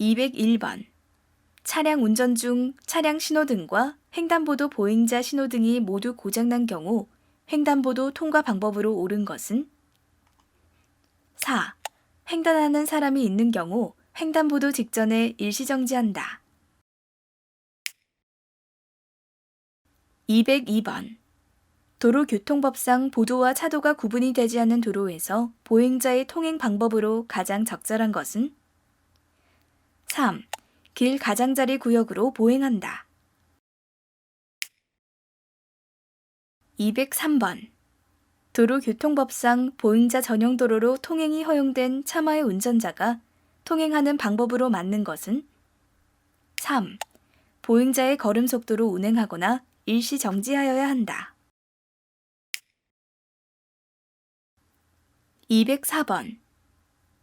201번. 차량 운전 중 차량 신호등과 횡단보도 보행자 신호등이 모두 고장난 경우 횡단보도 통과 방법으로 옳은 것은 4. 횡단하는 사람이 있는 경우 횡단보도 직전에 일시정지한다. 202번. 도로교통법상 보도와 차도가 구분이 되지 않는 도로에서 보행자의 통행 방법으로 가장 적절한 것은 3. 길 가장자리 구역으로 보행한다. 203번. 도로교통법상 보행자 전용 도로로 통행이 허용된 차마의 운전자가 통행하는 방법으로 맞는 것은 3. 보행자의 걸음 속도로 운행하거나 일시 정지하여야 한다. 204번.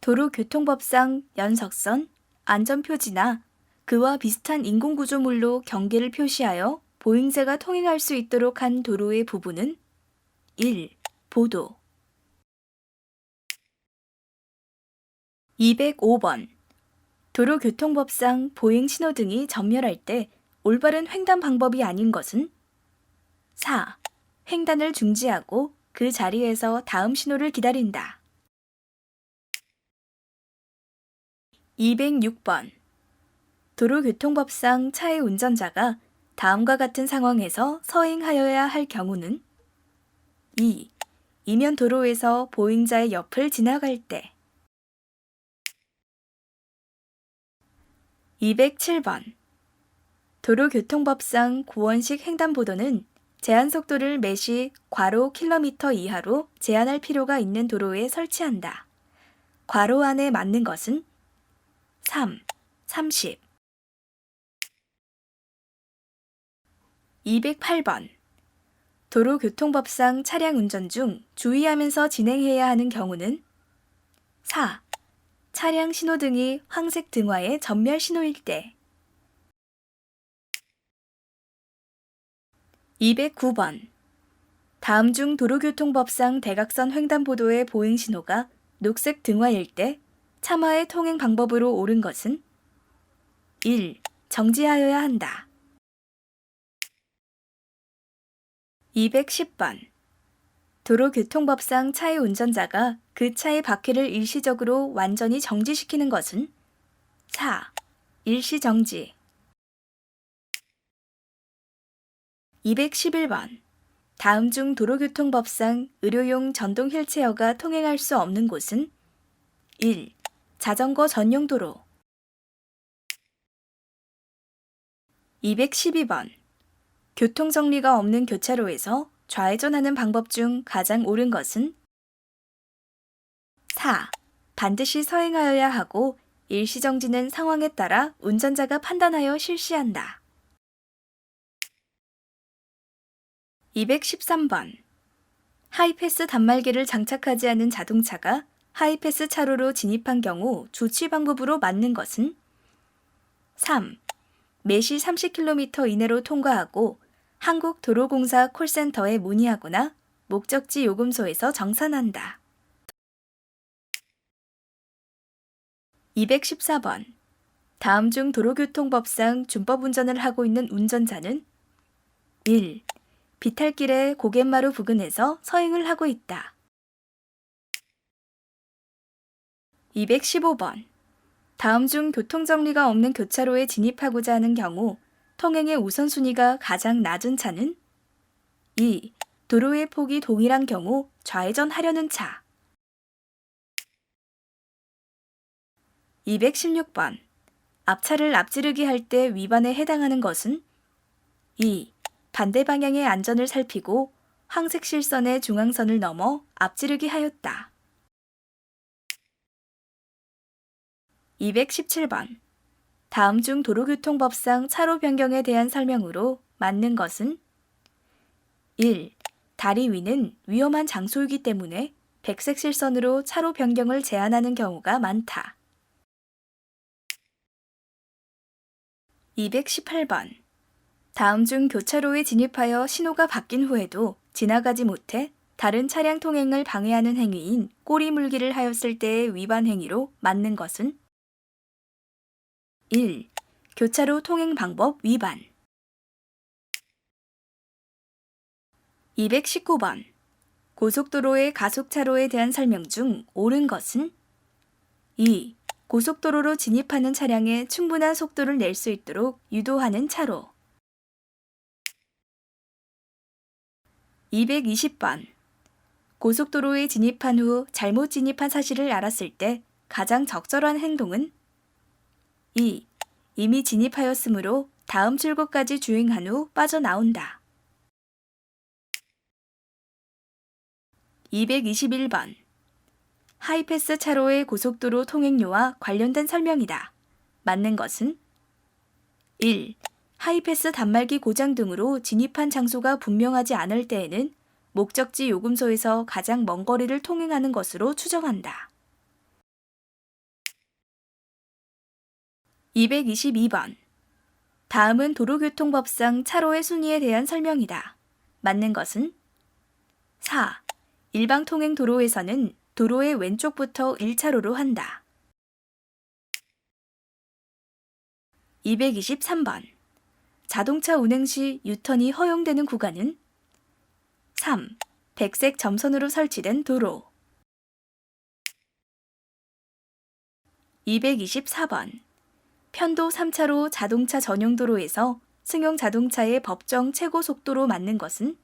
도로교통법상 연석선, 안전표지나 그와 비슷한 인공구조물로 경계를 표시하여 보행자가 통행할 수 있도록 한 도로의 부분은 1. 보도 205번. 도로교통법상 보행 신호등이 전멸할 때 올바른 횡단 방법이 아닌 것은 4. 횡단을 중지하고 그 자리에서 다음 신호를 기다린다. 206번. 도로교통법상 차의 운전자가 다음과 같은 상황에서 서행하여야 할 경우는 2. 이면 도로에서 보행자의 옆을 지나갈 때 207번. 도로교통법상 고원식 횡단보도는 제한 속도를 매시 괄호 킬로미터 이하로 제한할 필요가 있는 도로에 설치한다. 괄호 안에 맞는 것은 3, 30. 208번. 도로교통법상 차량 운전 중 주의하면서 진행해야 하는 경우는 4. 차량 신호등이 황색 등화의 전멸 신호일 때 209번. 다음 중 도로교통법상 대각선 횡단보도의 보행 신호가 녹색 등화일 때 차마의 통행 방법으로 옳은 것은 1. 정지하여야 한다. 210번. 도로교통법상 차의 운전자가 그 차의 바퀴를 일시적으로 완전히 정지시키는 것은 4. 일시 정지 211번. 다음 중 도로교통법상 의료용 전동 휠체어가 통행할 수 없는 곳은 1. 자전거 전용 도로 212번. 교통 정리가 없는 교차로에서 좌회전하는 방법 중 가장 옳은 것은 4. 반드시 서행하여야 하고 일시정지는 상황에 따라 운전자가 판단하여 실시한다. 213번. 하이패스 단말기를 장착하지 않은 자동차가 하이패스 차로로 진입한 경우 조치 방법으로 맞는 것은 3. 매시 30km 이내로 통과하고 한국도로공사 콜센터에 문의하거나 목적지 요금소에서 정산한다. 214번. 다음 중 도로교통법상 준법 운전을 하고 있는 운전자는 1. 비탈길의 고갯마루 부근에서 서행을 하고 있다. 215번. 다음 중 교통정리가 없는 교차로에 진입하고자 하는 경우 통행의 우선순위가 가장 낮은 차는 2. 도로의 폭이 동일한 경우 좌회전하려는 차. 216번. 앞차를 앞지르기 할 때 위반에 해당하는 것은 2. 반대 방향의 안전을 살피고 황색 실선의 중앙선을 넘어 앞지르기 하였다. 217번. 다음 중 도로교통법상 차로 변경에 대한 설명으로 맞는 것은 1. 다리 위는 위험한 장소이기 때문에 백색 실선으로 차로 변경을 제한하는 경우가 많다. 218번. 다음 중 교차로에 진입하여 신호가 바뀐 후에도 지나가지 못해 다른 차량 통행을 방해하는 행위인 꼬리 물기를 하였을 때의 위반 행위로 맞는 것은 1. 교차로 통행 방법 위반. 219번. 고속도로의 가속차로에 대한 설명 중 옳은 것은? 2. 고속도로로 진입하는 차량에 충분한 속도를 낼 수 있도록 유도하는 차로. 220번. 고속도로에 진입한 후 잘못 진입한 사실을 알았을 때 가장 적절한 행동은 2. 이미 진입하였으므로 다음 출구까지 주행한 후 빠져나온다. 221번 하이패스 차로의 고속도로 통행료와 관련된 설명이다. 맞는 것은 1. 하이패스 단말기 고장 등으로 진입한 장소가 분명하지 않을 때에는 목적지 요금소에서 가장 먼 거리를 통행하는 것으로 추정한다. 222번 다음은 도로교통법상 차로의 순위에 대한 설명이다. 맞는 것은 4. 일방 통행 도로에서는 도로의 왼쪽부터 1차로로 한다. 223번. 자동차 운행 시 유턴이 허용되는 구간은 3. 백색 점선으로 설치된 도로. 224번. 편도 3차로 자동차 전용 도로에서 승용 자동차의 법정 최고 속도로 맞는 것은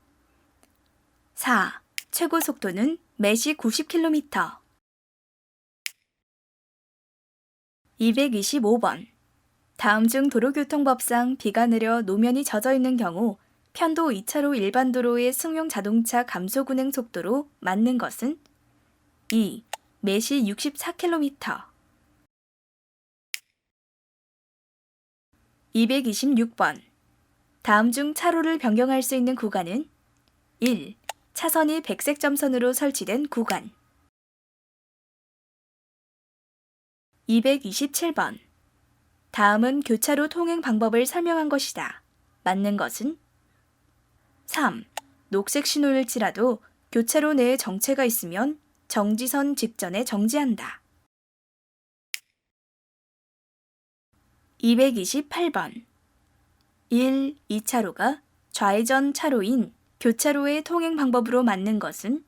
4. 최고 속도는 매시 90km. 225번. 다음 중 도로교통법상 비가 내려 노면이 젖어 있는 경우 편도 2차로 일반 도로의 승용 자동차 감속 운행 속도로 맞는 것은 2. 매시 64km. 226번. 다음 중 차로를 변경할 수 있는 구간은 1. 차선이 백색 점선으로 설치된 구간 227번 다음은 교차로 통행 방법을 설명한 것이다. 맞는 것은 3. 녹색 신호일지라도 교차로 내에 정체가 있으면 정지선 직전에 정지한다. 228번 1. 2차로가 좌회전 차로인 교차로의 통행 방법으로 맞는 것은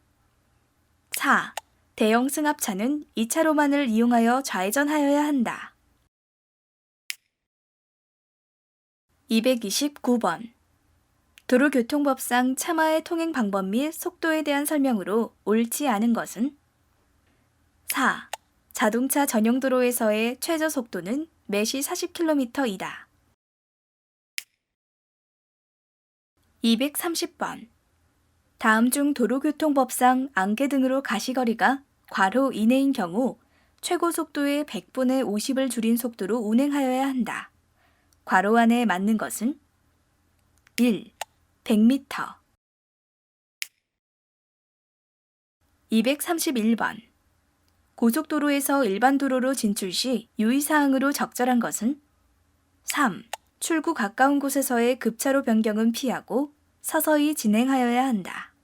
4. 대형 승합차는 2차로만을 이용하여 좌회전하여야 한다. 229번 도로교통법상 차마의 통행 방법 및 속도에 대한 설명으로 옳지 않은 것은 4. 자동차 전용 도로에서의 최저 속도는 매시 40km이다. 230번. 다음 중 도로교통법상 안개 등으로 가시거리가 괄호 이내인 경우 최고 속도의 100분의 50을 줄인 속도로 운행하여야 한다. 괄호 안에 맞는 것은 1. 100m 231번. 고속도로에서 일반 도로로 진출 시 유의사항으로 적절한 것은 3. 출구 가까운 곳에서의 급차로 변경은 피하고 서서히 진행하여야 한다.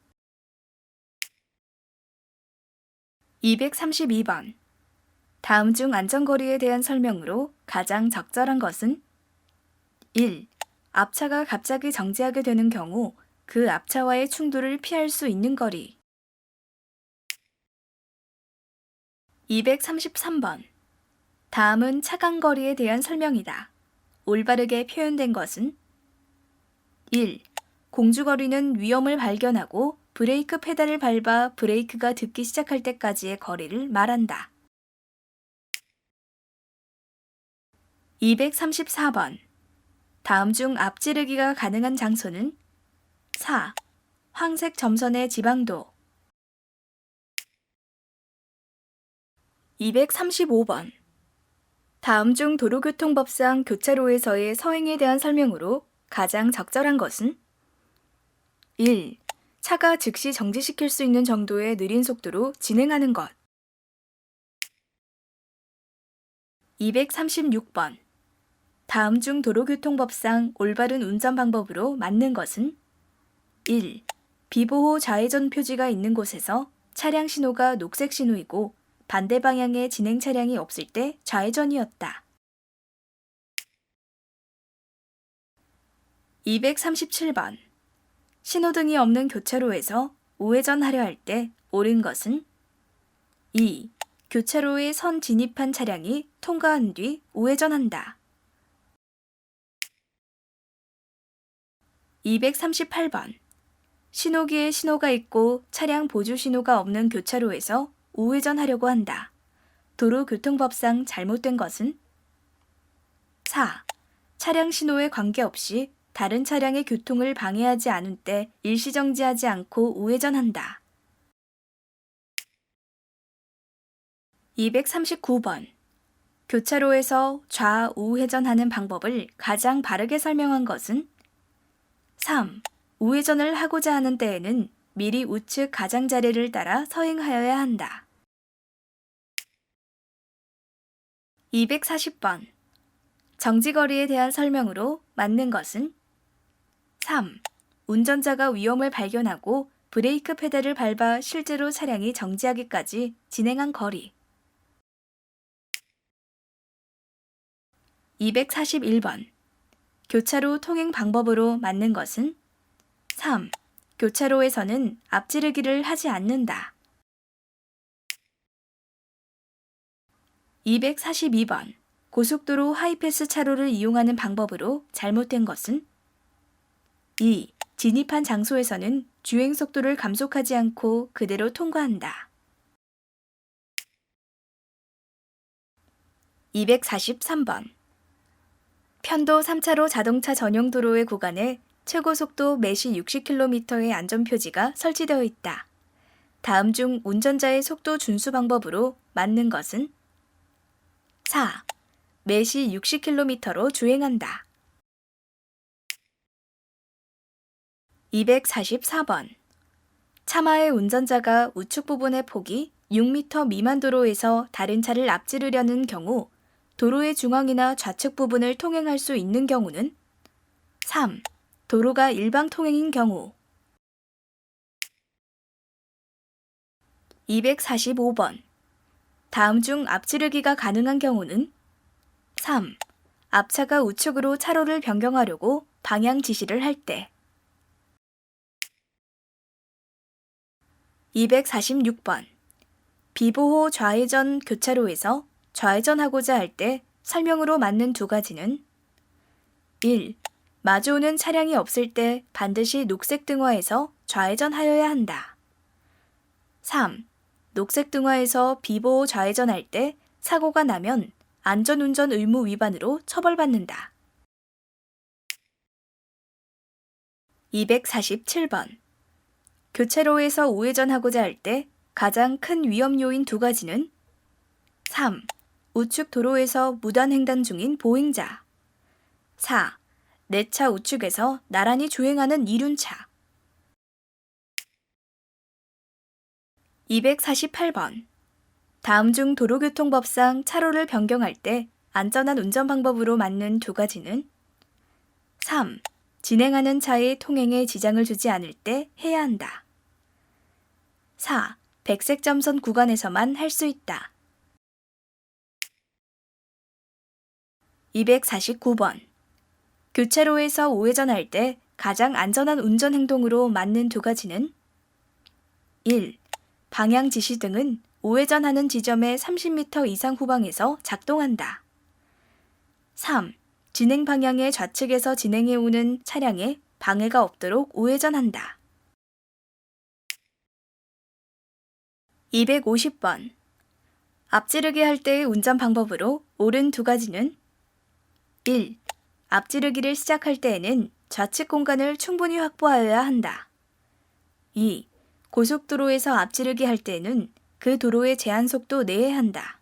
232번. 다음 중 안전거리에 대한 설명으로 가장 적절한 것은 1. 앞차가 갑자기 정지하게 되는 경우 그 앞차와의 충돌을 피할 수 있는 거리. 233번. 다음은 차간 거리에 대한 설명이다. 올바르게 표현된 것은 1. 공주거리는 위험을 발견하고 브레이크 페달을 밟아 브레이크가 듣기 시작할 때까지의 거리를 말한다. 234번. 다음 중 앞지르기가 가능한 장소는 4. 황색 점선의 지방도 235번. 다음 중 도로교통법상 교차로에서의 서행에 대한 설명으로 가장 적절한 것은 1. 차가 즉시 정지시킬 수 있는 정도의 느린 속도로 진행하는 것. 236번. 다음 중 도로교통법상 올바른 운전 방법으로 맞는 것은 1. 비보호 좌회전 표지가 있는 곳에서 차량 신호가 녹색 신호이고 반대 방향의 진행 차량이 없을 때 좌회전이었다. 237번. 신호등이 없는 교차로에서 우회전하려 할 때 옳은 것은 2. 교차로에 선 진입한 차량이 통과한 뒤 우회전한다. 238번. 신호기에 신호가 있고 차량 보조 신호가 없는 교차로에서 우회전하려고 한다. 도로교통법상 잘못된 것은 4. 차량 신호에 관계없이 다른 차량의 교통을 방해하지 않은 때 일시정지하지 않고 우회전한다. 239번. 교차로에서 좌우회전하는 방법을 가장 바르게 설명한 것은 3. 우회전을 하고자 하는 때에는 미리 우측 가장자리를 따라 서행하여야 한다. 240번. 정지거리에 대한 설명으로 맞는 것은 3. 운전자가 위험을 발견하고 브레이크 페달을 밟아 실제로 차량이 정지하기까지 진행한 거리. 241번. 교차로 통행 방법으로 맞는 것은 3. 교차로에서는 앞지르기를 하지 않는다. 242번. 고속도로 하이패스 차로를 이용하는 방법으로 잘못된 것은 2. 진입한 장소에서는 주행 속도를 감속하지 않고 그대로 통과한다. 243번. 편도 3차로 자동차 전용 도로의 구간에 최고 속도 매시 60km의 안전 표지가 설치되어 있다. 다음 중 운전자의 속도 준수 방법으로 맞는 것은 4. 매시 60km로 주행한다. 244번. 차마의 운전자가 우측 부분의 폭이 6m 미만 도로에서 다른 차를 앞지르려는 경우 도로의 중앙이나 좌측 부분을 통행할 수 있는 경우는 3. 도로가 일방 통행인 경우 245번. 다음 중 앞지르기가 가능한 경우는 3. 앞차가 우측으로 차로를 변경하려고 방향 지시를 할 때. 246번. 비보호 좌회전 교차로에서 좌회전하고자 할 때 설명으로 맞는 두 가지는 1. 마주오는 차량이 없을 때 반드시 녹색 등화에서 좌회전하여야 한다. 3. 녹색 등화에서 비보호 좌회전할 때 사고가 나면 안전운전 의무 위반으로 처벌받는다. 247번. 교차로에서 우회전하고자 할 때 가장 큰 위험 요인 두 가지는 3. 우측 도로에서 무단 횡단 중인 보행자. 4. 내 차 우측에서 나란히 주행하는 이륜차. 248번. 다음 중 도로교통법상 차로를 변경할 때 안전한 운전 방법으로 맞는 두 가지는 3. 진행하는 차의 통행에 지장을 주지 않을 때 해야 한다. 4. 백색 점선 구간에서만 할 수 있다. 249번. 교차로에서 우회전할 때 가장 안전한 운전 행동으로 맞는 두 가지는 1. 방향 지시 등은 우회전하는 지점의 30m 이상 후방에서 작동한다. 3. 진행 방향의 좌측에서 진행해 오는 차량에 방해가 없도록 우회전한다. 250번. 앞지르기 할 때의 운전 방법으로 옳은 두 가지는 1. 앞지르기를 시작할 때에는 좌측 공간을 충분히 확보하여야 한다. 2. 고속도로에서 앞지르기 할 때에는 그 도로의 제한 속도 내에 한다.